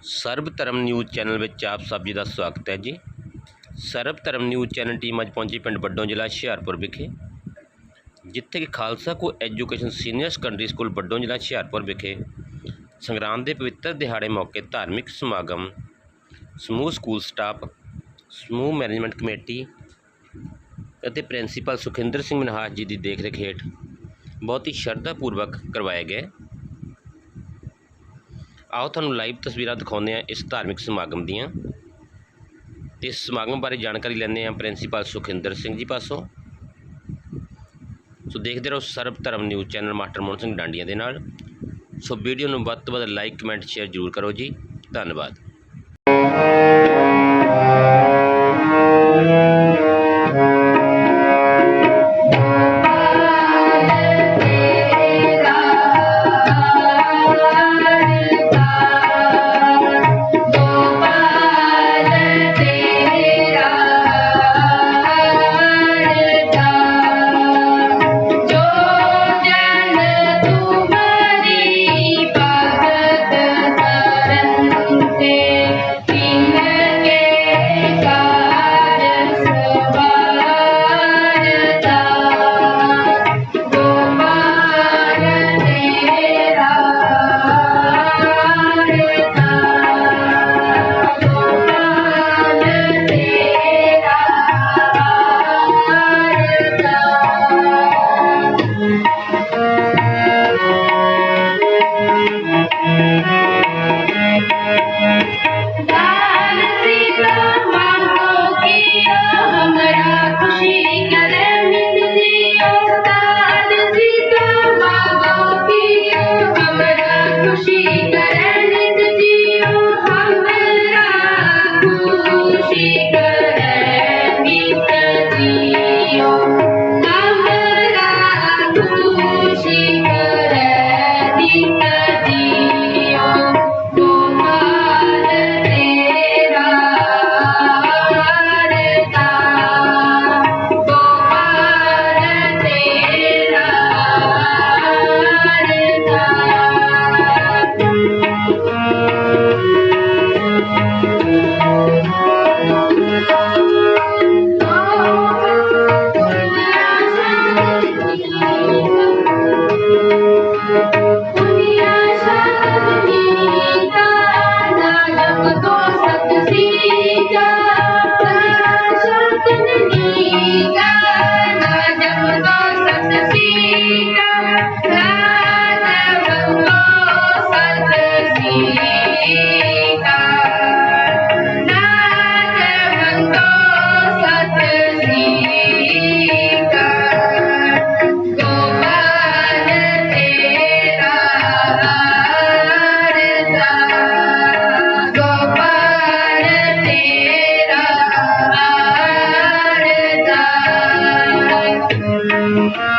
ਸਰਬ Dharam news channel ਵਿੱਚ ਆਪ ਸਭ ਜੀ ਦਾ ਸਵਾਗਤ ਹੈ ਜੀ। ਸਰਬ ਧਰਮ ਨਿਊਜ਼ ਚੈਨਲ ਟੀਮ ਅੱਜ ਪਹੁੰਚੀ ਪਿੰਡ ਵੱਡੋਂ ਜ਼ਿਲ੍ਹਾ ਹੁਸ਼ਿਆਰਪੁਰ ਵਿਖੇ, ਜਿੱਥੇ ਕਿ Khalsa co education senior secondary school Waddon ਜ਼ਿਲ੍ਹਾ ਹੁਸ਼ਿਆਰਪੁਰ ਵਿਖੇ ਸੰਗਰਾਮ ਦੇ ਪਵਿੱਤਰ ਦਿਹਾੜੇ ਮੌਕੇ ਧਾਰਮਿਕ ਸਮਾਗਮ, ਸਮੂਹ ਸਕੂਲ ਸਟਾਫ, ਸਮੂਹ ਮੈਨੇਜਮੈਂਟ ਕਮੇਟੀ ਅਤੇ ਪ੍ਰਿੰਸੀਪਲ ਸੁਖਿੰਦਰ ਸਿੰਘ ਮਨਹਾਸ ਜੀ ਦੀ ਦੇਖਰੇਖ ਹੇਠ ਬਹੁਤ ਹੀ ਸ਼ਰਧਾ ਪੂਰਵਕ ਕਰਵਾਏ ਗਏ। ਆਓ ਤੁਹਾਨੂੰ ਲਾਈਵ ਤਸਵੀਰਾਂ ਦਿਖਾਉਂਦੇ ਹਾਂ ਇਸ ਧਾਰਮਿਕ ਸਮਾਗਮ ਦੀਆਂ। ਤੇ ਇਸ ਸਮਾਗਮ ਬਾਰੇ ਜਾਣਕਾਰੀ ਲੈਂਦੇ ਹਾਂ ਪ੍ਰਿੰਸੀਪਲ ਸੁਖਿੰਦਰ ਸਿੰਘ ਜੀ ਪਾਸੋਂ। ਸੋ ਦੇਖਦੇ ਰਹੋ Sarab Dharam news channel master Mohan Singh Dandian ਦੇ ਨਾਲ। ਸੋ ਵੀਡੀਓ ਨੂੰ ਵੱਧ ਤੋਂ ਵੱਧ ਲਾਈਕ, ਕਮੈਂਟ, ਸ਼ੇਅਰ ਜ਼ਰੂਰ ਕਰੋ ਜੀ। ਧੰਨਵਾਦ। Thank you.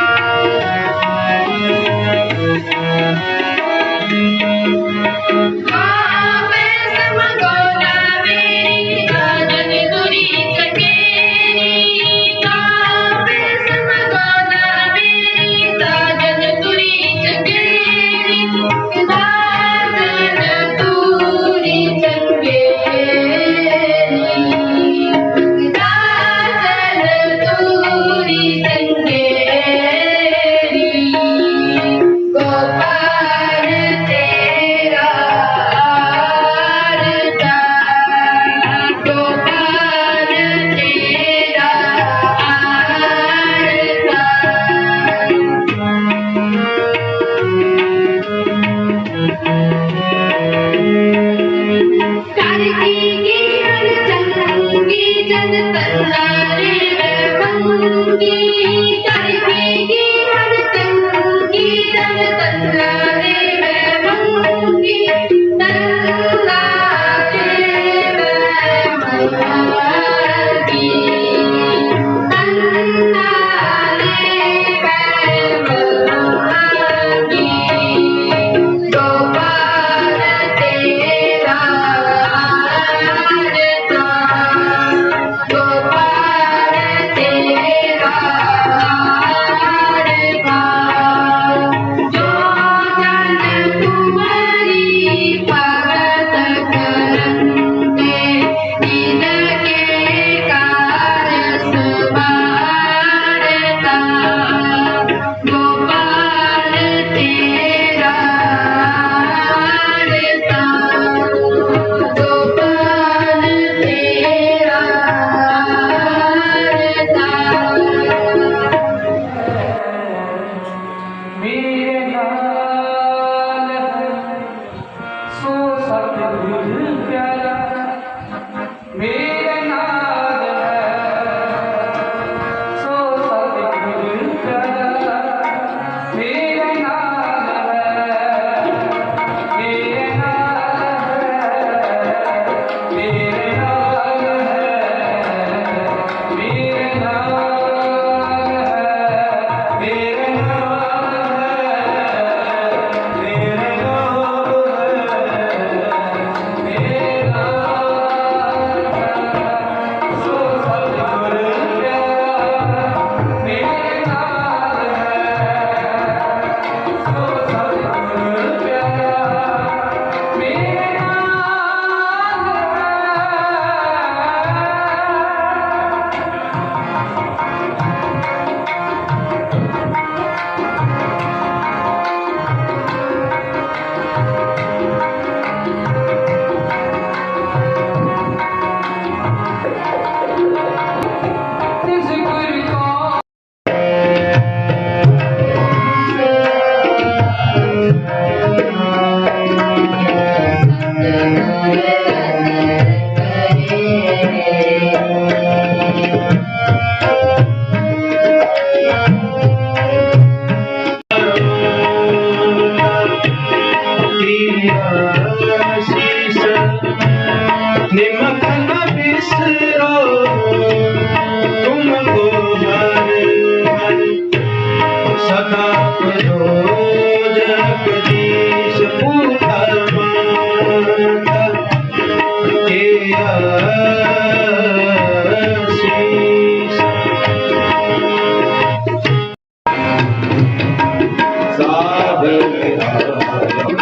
Hare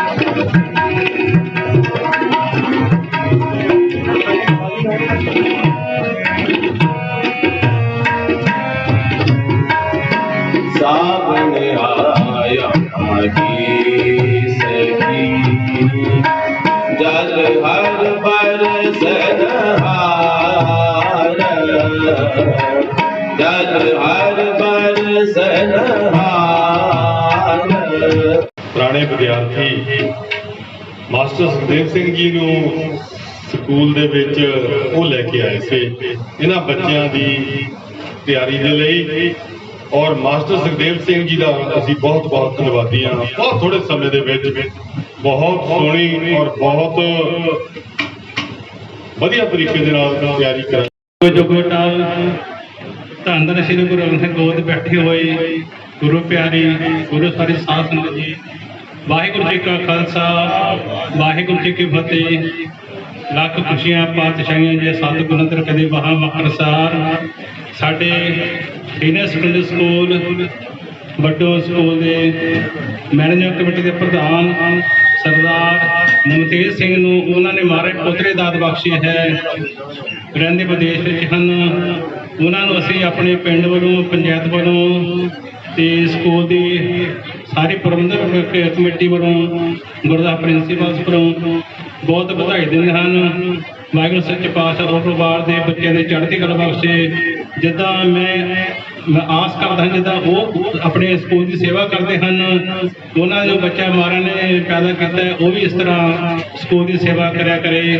master Sukhdev Singh ji ਨੂੰ ਸਕੂਲ ਦੇ ਵਿੱਚ ਉਹ ਲੈ ਕੇ ਆਏ ਸੀ। ਇਹਨਾਂ ਬੱਚਿਆਂ ਦੀ ਤਿਆਰੀ ਦੇ ਲਈ ਔਰ ਮਾਸਟਰ ਸੁਖਦੇਵ ਸਿੰਘ ਜੀ ਦਾ ਅਸੀਂ ਬਹੁਤ ਬਹੁਤ ਧੰਨਵਾਦੀ ਹਾਂ। ਬਹੁਤ ਥੋੜੇ ਸਮੇਂ ਦੇ ਵਿੱਚ ਬਹੁਤ ਸੋਹਣੀ ਔਰ ਬਹੁਤ ਵਧੀਆ ਤਰੀਕੇ ਦੇ ਨਾਲ ਤਿਆਰੀ ਕਰਾਈ ਜੋਗੋਟਾਲ ਧੰਨ ਧੰਨ ਸ੍ਰੀ ਗੁਰੂ ਗ੍ਰੰਥ ਸਾਹਿਬ ਬੈਠੇ ਹੋਏ ਗੁਰੂ ਪਿਆਰੀ, ਗੁਰੂ ਸਾਰੀ ਸਾਧ ਸੰਗਤ ਜੀ ਵਾਹਿਗੁਰੂ ਜੀ ਕਾ ਖਾਲਸਾ, ਵਾਹਿਗੁਰੂ ਜੀ ਕੀ ਫਤਿਹ। ਲੱਖ ਖੁਸ਼ੀਆਂ, ਪਾਤਸ਼ਾਹੀਆਂ ਜੇ, ਸਤਿਗੁਰਾਂ ਤੇ ਕਦੇ ਵਹਾ ਮਕਰਸਾਰ। ਸਾਡੇ senior secondary school, Waddo school ਦੇ ਮੈਨੇਜਮੈਂਟ ਕਮੇਟੀ ਦੇ ਪ੍ਰਧਾਨ ਸਰਦਾਰ ਮਮਤੇਜ ਸਿੰਘ ਨੂੰ ਉਹਨਾਂ ਨੇ ਮਾਰੇ ਪੋਤਰੇ ਦਾਤ ਬਖਸ਼ੀ ਹੈ। ਰਹਿੰਦੇ ਵਿਦੇਸ਼ ਵਿੱਚ ਹਨ। ਉਹਨਾਂ ਨੂੰ ਅਸੀਂ ਆਪਣੇ ਪਿੰਡ ਵੱਲੋਂ, ਪੰਚਾਇਤ ਵੱਲੋਂ ਤੇ ਸਕੂਲ ਦੀ ਸਾਰੀ ਪ੍ਰਬੰਧਕ ਕਮੇਟੀ ਵੱਲੋਂ ਗੁਰਦਾਸ ਪ੍ਰਿੰਸੀਪਲ ਵੱਲੋਂ ਬਹੁਤ ਵਧਾਈ ਦਿੰਦੇ ਹਨ। ਵਾਹਿਗੁਰੂ ਸੱਚੇ ਪਾਤਸ਼ਾਹ ਉਹ ਪਰਿਵਾਰ ਦੇ ਬੱਚਿਆਂ ਦੇ ਚੜ੍ਹਦੀ ਕਲਾ ਬਖਸ਼ੇ। ਜਿੱਦਾਂ ਮੈਂ ਆਸ ਕਰਦਾ ਹਾਂ ਜਿੱਦਾਂ ਉਹ ਆਪਣੇ ਸਕੂਲ ਦੀ ਸੇਵਾ ਕਰਦੇ ਹਨ, ਉਹਨਾਂ ਜੋ ਬੱਚਾ ਮਹਾਰਾਜ ਨੇ ਪੈਦਾ ਕੀਤਾ ਉਹ ਵੀ ਇਸ ਤਰ੍ਹਾਂ ਸਕੂਲ ਦੀ ਸੇਵਾ ਕਰਿਆ ਕਰੇ।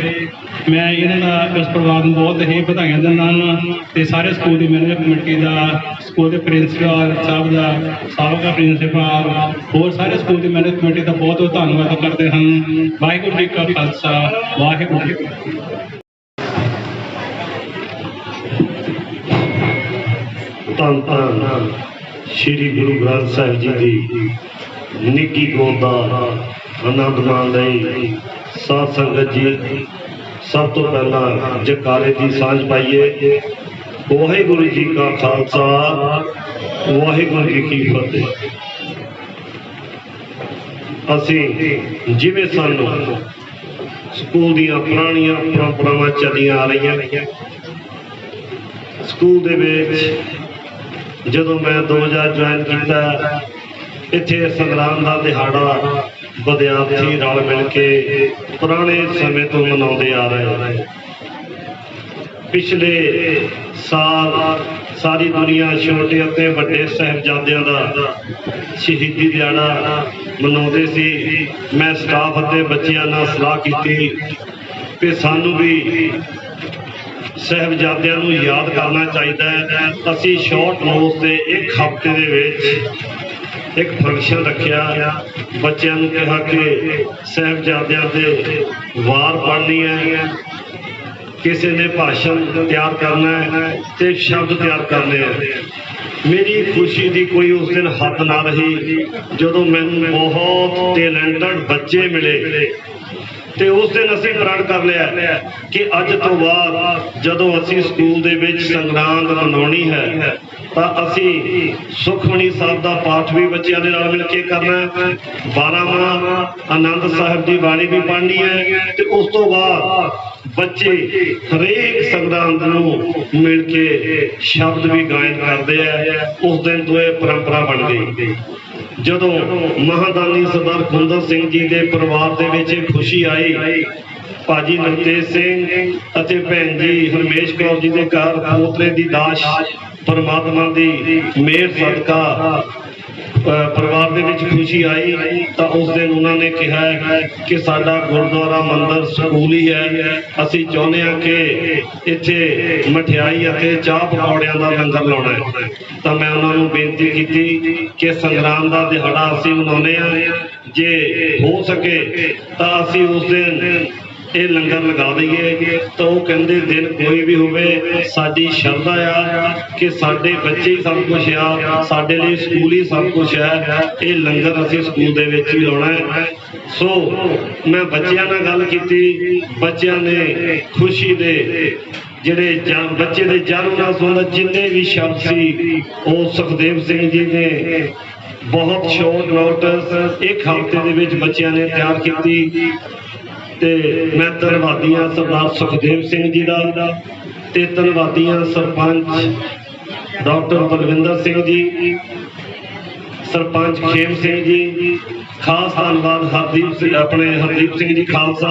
ਮੈਂ ਇਹਨਾਂ ਦਾ ਇਸ ਪਰਿਵਾਰ ਨੂੰ ਬਹੁਤ ਹੀ ਵਧਾਈਆਂ ਦਿੰਦਾ ਹਾਂ ਤੇ ਸਾਰੇ ਸਕੂਲ ਦੀ ਮੈਨੇਜਮੈਂਟ ਕਮੇਟੀ ਦਾ, ਸਕੂਲ ਦੇ ਪ੍ਰਿੰਸੀਪਲ ਸਾਹਿਬ ਦਾ, ਸਾਬਕਾ ਪ੍ਰਿੰਸੀਪਲ, ਹੋਰ ਸਾਰੇ ਸਕੂਲ ਦੀ ਮੈਨੇਜਮੈਂਟ ਕਮੇਟੀ ਦਾ ਬਹੁਤ ਬਹੁਤ ਧੰਨਵਾਦ ਕਰਦੇ ਹਨ। ਵਾਹਿਗੁਰੂ ਜੀ ਕਾ ਖਾਲਸਾ, ਵਾਹਿਗੁਰੂ ਜੀ ਧੰਨ ਧੰਨ ਸ੍ਰੀ ਗੁਰੂ ਗ੍ਰੰਥ ਸਾਹਿਬ ਜੀ ਦੀ ਨਿੱਗੀ ਗੋਦ ਦਾ ਆਨੰਦ ਮਾਣ ਲਈ ਸਾਧ ਸੰਗਤ ਜੀ, ਸਭ ਤੋਂ ਪਹਿਲਾਂ ਜਕਾਰੇ ਦੀ ਸਾਂਝ ਪਾਈਏ। ਵਾਹਿਗੁਰੂ ਜੀ ਕਾ ਖਾਲਸਾ, ਵਾਹਿਗੁਰੂ ਜੀ ਕੀ ਫਤਿਹ। ਅਸੀਂ ਜਿਵੇਂ ਸਾਨੂੰ ਸਕੂਲ ਦੀਆਂ ਪੁਰਾਣੀਆਂ ਪਰੰਪਰਾਵਾਂ ਚੱਲੀਆਂ ਆ ਰਹੀਆਂ ਸਕੂਲ ਦੇ ਵਿੱਚ ਜਦੋਂ ਮੈਂ 2000 ਜੁਆਇਨ ਕੀਤਾ, ਇੱਥੇ ਸੰਗਰਾਮ ਦਾ ਦਿਹਾੜਾ, ਵਿਦਿਆਰਥੀ ਰਲ ਮਿਲ ਕੇ ਪੁਰਾਣੇ ਸਮੇਂ ਤੋਂ ਮਨਾਉਂਦੇ ਆ ਰਹੇ ਨੇ। ਪਿਛਲੇ ਸਾਲ ਸਾਰੀ ਦੁਨੀਆ ਛੋਟੇ ਅਤੇ ਵੱਡੇ ਸਹਿਬਜ਼ਾਦਿਆਂ ਦਾ ਸ਼ਹੀਦੀ ਦਿਹਾੜਾ ਮਨਾਉਂਦੇ ਸੀ। ਮੈਂ ਸਟਾਫ ਅਤੇ ਬੱਚਿਆਂ ਨਾਲ ਸਲਾਹ ਕੀਤੀ ਕਿ ਸਾਨੂੰ ਵੀ ਸਹਿਬਜ਼ਾਦਿਆਂ ਨੂੰ ਯਾਦ ਕਰਨਾ ਚਾਹੀਦਾ ਹੈ। ਅਸੀਂ ਸ਼ਾਰਟ ਨੋਟ ਤੇ ਇੱਕ ਹਫ਼ਤੇ ਦੇ ਵਿੱਚ ਇੱਕ ਫੰਕਸ਼ਨ ਰੱਖਿਆ। ਬੱਚਿਆਂ ਨੂੰ ਕਿਹਾ ਕਿ ਸਹਿਬਜ਼ਾਦਿਆਂ ਦੇ ਵਾਰ ਪੜ੍ਹਨੀ ਹੈ। ਕਿਸੇ ਨੇ ਭਾਸ਼ਣ ਤਿਆਰ ਕਰਨਾ ਹੈ ਤੇ ਸ਼ਬਦ ਤਿਆਰ ਕਰਨੇ ਹੈ। ਮੇਰੀ ਖੁਸ਼ੀ ਦੀ ਕੋਈ ਉਸ ਦਿਨ ਹੱਦ ਨਾ ਰਹੀ ਜਦੋਂ ਮੈਨੂੰ ਬਹੁਤ ਟੈਲੈਂਟਡ ਬੱਚੇ ਮਿਲੇ। ਤੇ ਉਸ ਦਿਨ ਅਸੀਂ ਪ੍ਰਣ ਕਰ ਲਿਆ ਕਿ ਅੱਜ ਤੋਂ ਬਾਅਦ ਜਦੋਂ ਅਸੀਂ ਸਕੂਲ ਦੇ ਵਿੱਚ ਸੰਗਰਾਂਦ ਮਨਾਉਣੀ ਹੈ, ਤਾਂ ਅਸੀਂ ਸੁਖਮਣੀ ਸਾਹਿਬ ਦਾ ਪਾਠ ਵੀ ਬੱਚਿਆਂ ਦੇ ਨਾਲ ਮਿਲ ਕੇ ਕਰਨਾ ਹੈ। ਬਾਰਾਂਮਾਹ ਆਨੰਦ ਸਾਹਿਬ ਦੀ ਬਾਣੀ ਵੀ ਪੜ੍ਹਨੀ ਹੈ ਤੇ ਉਸ ਤੋਂ ਬਾਅਦ ਬੱਚੇ ਹਰੇਕ ਸੰਗਰਾਂਦ ਨੂੰ ਮਿਲ ਕੇ ਸ਼ਬਦ ਵੀ ਗਾਇਨ ਕਰਦੇ ਆ। ਉਸ ਦਿਨ ਤੋਂ ਇਹ ਪਰੰਪਰਾ ਬਣ ਗਈ। ਜਦੋਂ ਮਹਾਦਾਨੀ ਸਰਦਾਰ ਕੁੰਦਰ ਸਿੰਘ ਜੀ ਦੇ ਪਰਿਵਾਰ ਦੇ ਵਿੱਚ ਇਹ ਖੁਸ਼ੀ ਆਈ, ਭਾਜੀ ਨਵਤੇਜ ਸਿੰਘ ਅਤੇ ਭੈਣ ਜੀ ਹਰਮੇਸ਼ ਕੌਰ ਜੀ ਦੇ ਘਰ ਪੋਤਰੇ ਦੀ ਦਾਸ਼ ਪਰਮਾਤਮਾ ਦੀ ਮਿਹਰ, ਸਦਕਾ ਪਰਿਵਾਰ ਦੇ ਵਿੱਚ ਖੁਸ਼ੀ ਆਈ, ਤਾਂ ਉਸ ਦਿਨ ਉਹਨਾਂ ਨੇ ਕਿਹਾ ਕਿ ਸਾਡਾ ਗੁਰਦੁਆਰਾ ਮੰਦਰ ਸਕੂਲ ਹੀ ਹੈ। ਅਸੀਂ ਚਾਹੁੰਦੇ ਹਾਂ ਕਿ ਇੱਥੇ ਮਠਿਆਈ ਅਤੇ ਚਾਹ ਪਕੌੜਿਆਂ ਦਾ ਲੰਗਰ ਲਾਉਣਾ ਹੈ। ਤਾਂ ਮੈਂ ਉਹਨਾਂ ਨੂੰ ਬੇਨਤੀ ਕੀਤੀ ਕਿ ਸੰਗਰਾਮ ਦਾ ਦਿਹਾੜਾ ਅਸੀਂ ਮਨਾਉਂਦੇ ਹਾਂ। ਜੇ ਹੋ ਸਕੇ ਤਾਂ ਅਸੀਂ ਉਸ ਦਿਨ ਇਹ ਲੰਗਰ ਲਗਾ ਦਈਏ ਤਾਂ ਉਹ ਕਹਿੰਦੇ ਦਿਨ ਕੋਈ ਵੀ ਹੋਵੇ, ਸਾਡੀ ਸ਼ਰਧਾ ਆ ਕਿ ਸਾਡੇ ਬੱਚੇ ਹੀ ਸਭ ਕੁਝ ਆ, ਸਾਡੇ ਲਈ ਸਕੂਲ ਹੀ ਸਭ ਕੁਝ ਹੈ ਇਹ ਲੰਗਰ ਅਸੀਂ ਸਕੂਲ ਦੇ ਵਿੱਚ ਹੀ ਲਾਉਣਾ ਹੈ। ਸੋ ਮੈਂ ਬੱਚਿਆਂ ਨਾਲ ਗੱਲ ਕੀਤੀ, ਬੱਚਿਆਂ ਨੇ ਖੁਸ਼ੀ ਦੇ ਜਿਹੜੇ ਜਨ ਬੱਚੇ ਦੇ ਜਨਮ ਨਾਲ ਸੰਬੰਧਿਤ ਜਿੰਨੇ ਵੀ ਸ਼ਬਦ ਸੀ, ਉਹ ਸੁਖਦੇਵ ਸਿੰਘ ਜੀ ਨੇ ਬਹੁਤ ਸ਼ੋਰਟ ਨੋਟਿਸ ਇੱਕ ਹਫ਼ਤੇ ਦੇ ਵਿੱਚ ਬੱਚਿਆਂ ਨੇ ਤਿਆਰ ਕੀਤੀ। ਤੇ ਮੈਂ ਧੰਨਵਾਦੀ ਹਾਂ ਸਰਦਾਰ ਸੁਖਦੇਵ ਸਿੰਘ ਜੀ ਦਾ ਤੇ ਧੰਨਵਾਦੀ ਹਾਂ ਸਰਪੰਚ ਡਾਕਟਰ ਬਲਵਿੰਦਰ ਸਿੰਘ ਜੀ, ਸਰਪੰਚ ਖੇਮ ਸਿੰਘ ਜੀ, ਖਾਸ ਧੰਨਵਾਦ ਹਰਦੀਪ ਸਿੰਘ, ਆਪਣੇ ਹਰਦੀਪ ਸਿੰਘ ਜੀ ਖਾਲਸਾ।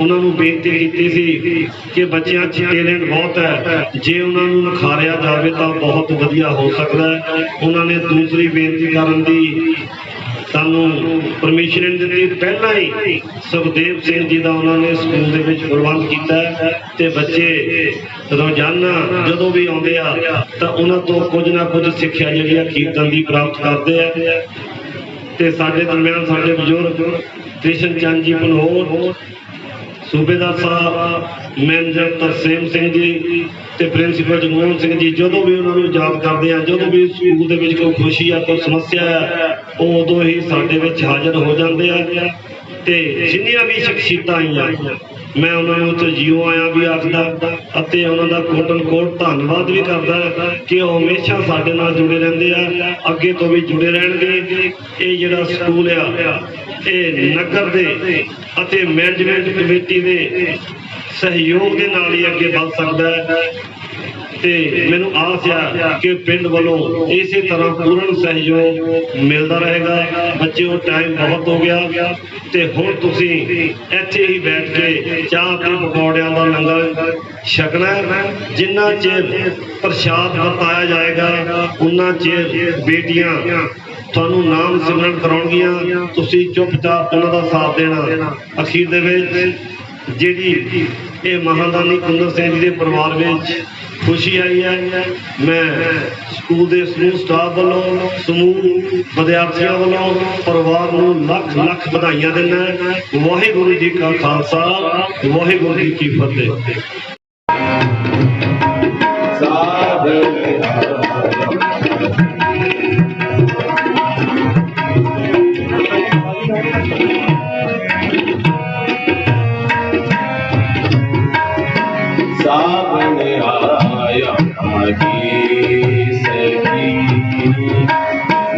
ਉਹਨਾਂ ਨੂੰ ਬੇਨਤੀ ਕੀਤੀ ਸੀ ਕਿ ਬੱਚਿਆਂ 'ਚ ਟੈਲੈਂਟ ਬਹੁਤ ਹੈ। ਜੇ ਉਹਨਾਂ ਨੂੰ ਨਿਖਾਰਿਆ ਜਾਵੇ ਤਾਂ ਬਹੁਤ ਵਧੀਆ ਹੋ ਸਕਦਾ ਹੈ। ਉਹਨਾਂ ਨੇ ਦੂਸਰੀ ਬੇਨਤੀ ਕਰਨ ਦੀ ਸਾਨੂੰ ਪਰਮਿਸ਼ਨ ਦਿੱਤੀ ਪਹਿਲਾਂ ਹੀ ਸੁਖਦੇਵ ਸਿੰਘ ਜੀ ਦਾ ਉਹਨਾਂ ਨੇ ਸਕੂਲ ਦੇ ਵਿੱਚ ਪ੍ਰਬੰਧ ਕੀਤਾ ਹੈ ਤੇ ਬੱਚੇ ਰੋਜ਼ਾਨਾ ਜਦੋਂ ਵੀ ਆਉਂਦੇ ਆ, ਤਾਂ ਉਹਨਾਂ ਤੋਂ ਕੁਝ ਨਾ ਕੁਝ ਸਿੱਖਿਆ ਜਿਹੜੀ ਆ ਕੀਰਤਨ ਦੀ ਪ੍ਰਾਪਤ ਕਰਦੇ ਆ। ਤੇ ਸਾਡੇ ਦਰਮਿਆਨ ਸਾਡੇ ਬਜ਼ੁਰਗ ਕ੍ਰਿਸ਼ਨ ਚੰਦ ਜੀ ਪਨਹੋਰ ਸੂਬੇਦਾਰ ਸਾਹਿਬ ਮੈਨੇਜਰ ਤਰਸੇਮ ਸਿੰਘ ਜੀ ਤੇ ਪ੍ਰਿੰਸੀਪਲ ਜਗਮੋਹਨ ਸਿੰਘ ਜੀ, ਜਦੋਂ ਵੀ ਉਹਨਾਂ ਨੂੰ ਯਾਦ ਕਰਦੇ ਆ, ਜਦੋਂ ਵੀ ਸਕੂਲ ਦੇ ਵਿੱਚ ਕੋਈ ਖੁਸ਼ੀ ਆ ਕੋਈ ਸਮੱਸਿਆ ਆ, ਉਹ ਉਦੋਂ ਹੀ ਸਾਡੇ ਵਿੱਚ ਹਾਜ਼ਰ ਹੋ ਜਾਂਦੇ ਆ ਤੇ ਜਿੰਨੀਆਂ ਵੀ ਸ਼ਖਸੀਅਤਾਂ ਆਈਆਂ ਮੈਂ ਉਹਨਾਂ ਨੂੰ ਉੱਥੇ ਜੀਓ ਆਇਆ ਵੀ ਆਖਦਾ ਅਤੇ ਉਹਨਾਂ ਦਾ ਕੋਟਨ ਕੋਟ ਧੰਨਵਾਦ ਵੀ ਕਰਦਾ ਕਿ ਉਹ ਹਮੇਸ਼ਾ ਸਾਡੇ ਨਾਲ ਜੁੜੇ ਰਹਿੰਦੇ ਆ, ਅੱਗੇ ਤੋਂ ਵੀ ਜੁੜੇ ਰਹਿਣਗੇ। ਇਹ ਜਿਹੜਾ ਸਕੂਲ ਆ, ਇਹ ਨਗਰ ਦੇ ਅਤੇ ਮੈਨੇਜਮੈਂਟ ਕਮੇਟੀ ਦੇ ਸਹਿਯੋਗ ਦੇ ਨਾਲ ਹੀ ਅੱਗੇ ਵੱਧ ਸਕਦਾ ਹੈ। ਤੇ ਮੈਨੂੰ ਆਸ ਆ ਕਿ ਪਿੰਡ ਵੱਲੋਂ ਇਸੇ ਤਰ੍ਹਾਂ ਪੂਰਨ ਸਹਿਯੋਗ ਮਿਲਦਾ ਰਹੇਗਾ। ਬੱਚਿਓ ਟਾਈਮ ਬਹੁਤ ਹੋ ਗਿਆ ਤੇ ਹੁਣ ਤੁਸੀਂ ਇੱਥੇ ਹੀ ਬੈਠ ਕੇ ਚਾਹ ਤੇ ਪਕੌੜਿਆਂ ਦਾ ਲੰਗਰ ਛਕਣਾ ਹੈ। ਜਿੰਨਾ ਚਿਰ ਪ੍ਰਸ਼ਾਦ ਵਰਤਾਇਆ ਜਾਏਗਾ, ਉਨਾ ਚਿਰ ਬੇਟੀਆਂ ਤੁਹਾਨੂੰ ਨਾਮ ਸਿਮਰਨ ਕਰਾਉਣਗੀਆਂ। ਤੁਸੀਂ ਚੁੱਪਚਾਪ ਉਹਨਾਂ ਦਾ ਸਾਥ ਦੇਣਾ ਅਖੀਰ ਦੇ ਵਿੱਚ। ਜਿਹੜੀ ਇਹ ਮਹਾਦਾਨੀ ਕੁੰਦਰ ਸਿੰਘ ਜੀ ਦੇ ਪਰਿਵਾਰ ਵਿੱਚ ਖੁਸ਼ੀ ਆਈ ਹੈ। ਮੈਂ ਸਕੂਲ ਦੇ ਸਮੂਹ ਸਟਾਫ ਵੱਲੋਂ, ਸਮੂਹ ਵਿਦਿਆਰਥੀਆਂ ਵੱਲੋਂ, ਪਰਿਵਾਰ ਨੂੰ ਲੱਖ ਲੱਖ ਵਧਾਈਆਂ ਦਿੰਦਾ ਵਾਹਿਗੁਰੂ ਜੀ ਕਾ ਖਾਲਸਾ, ਵਾਹਿਗੁਰੂ ਜੀ ਕੀ ਫਤਿਹ। ਸਾਵਣ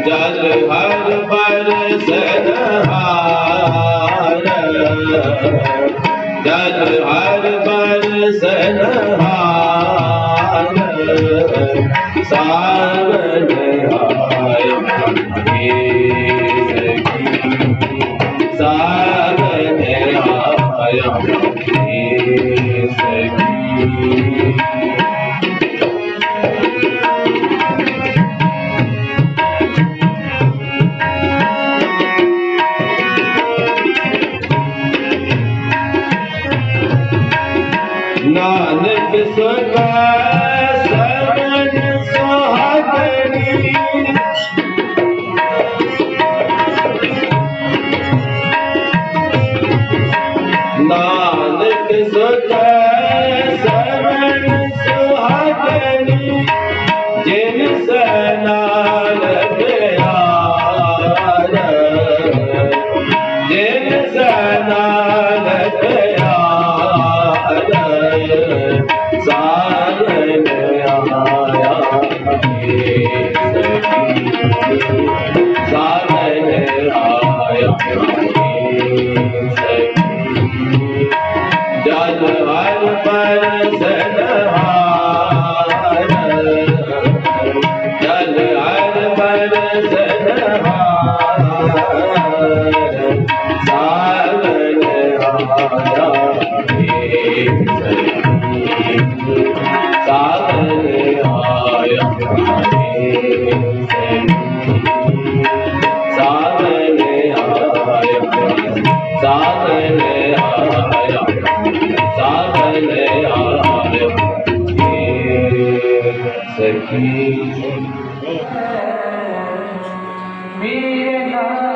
ਜਲ ਹਰ ਬਰਸਨ ਹਾਰ ਜਲ ਹਰ ਬਰਸਨ ਹਾਰ ਸਾਵਣ ਆਇਆ ਆਹੀ ਸਕੀ Allah.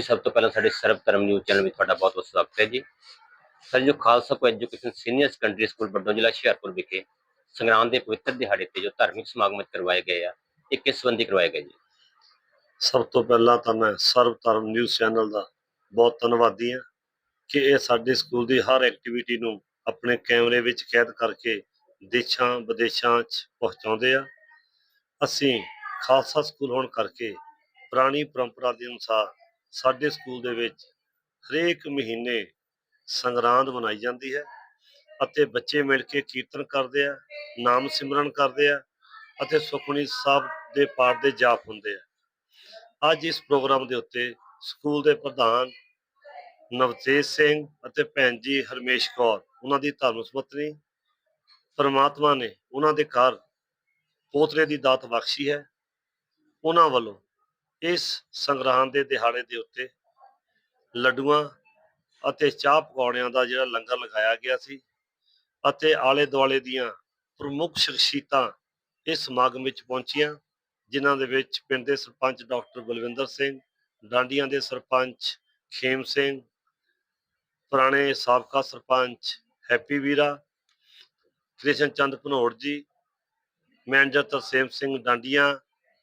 ਜੀ, ਸਭ ਤੋਂ ਪਹਿਲਾਂ ਸਾਡੇ ਸਰਬ ਧਰਮ ਨਿਊਜ਼ ਚੈਨਲ ਵਿੱਚ ਤੁਹਾਡਾ ਬਹੁਤ ਬਹੁਤ ਸਵਾਗਤ ਹੈ ਜੀ। ਸਰ ਜੋ Khalsa co education senior secondary school Baddo ਜ਼ਿਲ੍ਹਾ ਹੁਸ਼ਿਆਰਪੁਰ ਵਿਖੇ ਸੰਗਰਾਮ ਦੇ ਪਵਿੱਤਰ ਦਿਹਾੜੇ ਤੇ ਜੋ ਧਾਰਮਿਕ ਸਮਾਗਮ ਕਰਵਾਏ ਗਏ ਆ, ਇਹ ਕਿਸ ਸੰਬੰਧੀ ਕਰਵਾਏ ਗਏ ਜੀ? ਸਭ ਤੋਂ ਪਹਿਲਾਂ ਤਾਂ ਮੈਂ ਸਰਵ ਧਰਮ ਨਿਊਜ਼ ਚੈਨਲ ਦਾ ਬਹੁਤ ਧੰਨਵਾਦੀ ਹਾਂ ਕਿ ਇਹ ਸਾਡੇ ਸਕੂਲ ਦੀ ਹਰ ਐਕਟੀਵਿਟੀ ਨੂੰ ਆਪਣੇ ਕੈਮਰੇ ਵਿੱਚ ਕੈਦ ਕਰਕੇ ਦੇਸ਼ਾਂ ਵਿਦੇਸ਼ਾਂ 'ਚ ਪਹੁੰਚਾਉਂਦੇ ਆ। ਅਸੀਂ ਖਾਲਸਾ ਸਕੂਲ ਹੋਣ ਕਰਕੇ ਪੁਰਾਣੀ ਪਰੰਪਰਾ ਦੇ ਅਨੁਸਾਰ ਸਾਡੇ ਸਕੂਲ ਦੇ ਵਿੱਚ ਹਰੇਕ ਮਹੀਨੇ ਸੰਗਰਾਂਦ ਮਨਾਈ ਜਾਂਦੀ ਹੈ ਅਤੇ ਬੱਚੇ ਮਿਲ ਕੇ ਕੀਰਤਨ ਕਰਦੇ ਆ, ਨਾਮ ਸਿਮਰਨ ਕਰਦੇ ਆ ਅਤੇ ਸੁਖਮਨੀ ਸਾਹਿਬ ਦੇ ਪਾਠ ਦੇ ਜਾਪ ਹੁੰਦੇ ਆ। ਅੱਜ ਇਸ ਪ੍ਰੋਗਰਾਮ ਦੇ ਉੱਤੇ ਸਕੂਲ ਦੇ ਪ੍ਰਧਾਨ ਨਵਤੇਜ ਸਿੰਘ ਅਤੇ ਭੈਣ ਜੀ ਹਰਮੇਸ਼ ਕੌਰ, ਉਹਨਾਂ ਦੀ ਧਰਮ ਸੁਪਤਨੀ ਪਰਮਾਤਮਾ ਨੇ ਉਹਨਾਂ ਦੇ ਘਰ ਪੋਤਰੇ ਦੀ ਦਾਤ ਬਖਸ਼ੀ ਹੈ। ਉਹਨਾਂ ਵੱਲੋਂ ਇਸ ਸੰਗਰਾਂਦ ਦੇ ਦਿਹਾੜੇ ਦੇ ਉੱਤੇ ਲੱਡੂਆਂ ਅਤੇ ਚਾਹ ਪਕੌੜਿਆਂ ਦਾ ਜਿਹੜਾ ਲੰਗਰ ਲਗਾਇਆ ਗਿਆ ਸੀ ਅਤੇ ਆਲੇ ਦੁਆਲੇ ਦੀਆਂ ਪ੍ਰਮੁੱਖ ਸ਼ਖਸੀਅਤਾਂ ਇਸ ਸਮਾਗਮ ਵਿੱਚ ਪਹੁੰਚੀਆਂ, ਜਿਨ੍ਹਾਂ ਦੇ ਵਿੱਚ ਪਿੰਡ ਦੇ ਸਰਪੰਚ ਡਾਕਟਰ ਬਲਵਿੰਦਰ ਸਿੰਘ, ਡਾਂਡੀਆਂ ਦੇ ਸਰਪੰਚ ਖੇਮ ਸਿੰਘ, ਪੁਰਾਣੇ ਸਾਬਕਾ ਸਰਪੰਚ ਹੈਪੀ ਵੀਰਾ, ਕ੍ਰਿਸ਼ਨ ਚੰਦ ਭਨੋੜ ਜੀ, ਮੈਨੇਜਰ ਤਰਸੇਮ ਸਿੰਘ ਡਾਂਡੀਆਂ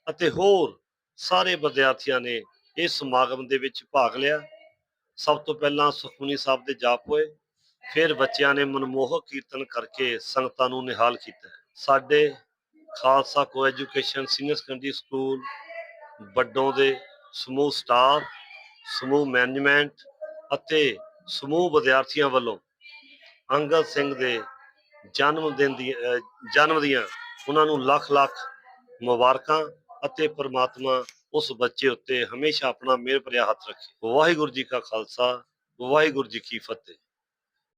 ਅਤੇ ਹੋਰ ਸਾਰੇ ਵਿਦਿਆਰਥੀਆਂ ਨੇ ਇਸ ਸਮਾਗਮ ਦੇ ਵਿੱਚ ਭਾਗ ਲਿਆ। ਸਭ ਤੋਂ ਪਹਿਲਾਂ ਸੁਖਮਨੀ ਸਾਹਿਬ ਦੇ ਜਾਪ ਹੋਏ, ਫਿਰ ਬੱਚਿਆਂ ਨੇ ਮਨਮੋਹਕ ਕੀਰਤਨ ਕਰਕੇ ਸੰਗਤਾਂ ਨੂੰ ਨਿਹਾਲ ਕੀਤਾ। ਸਾਡੇ Khalsa co education senior secondary school Waddon ਦੇ ਸਮੂਹ ਸਟਾਫ ਸਮੂਹ ਮੈਨੇਜਮੈਂਟ ਅਤੇ ਸਮੂਹ ਵਿਦਿਆਰਥੀਆਂ ਵੱਲੋਂ ਅੰਗਦ ਸਿੰਘ ਦੇ ਜਨਮ ਦਿਨ ਦੀ ਜਨਮ ਦੀਆਂ ਉਹਨਾਂ ਨੂੰ ਲੱਖ ਲੱਖ ਮੁਬਾਰਕਾਂ ਅਤੇ ਪ੍ਰਮਾਤਮਾ ਉਸ ਬੱਚੇ ਉੱਤੇ ਹਮੇਸ਼ਾ ਆਪਣਾ ਮਿਹਰ ਭਰਿਆ ਹੱਥ ਰੱਖੇ। ਵਾਹਿਗੁਰੂ ਜੀ ਕਾ ਖਾਲਸਾ, ਵਾਹਿਗੁਰੂ ਜੀ ਕੀ ਫਤਿਹ।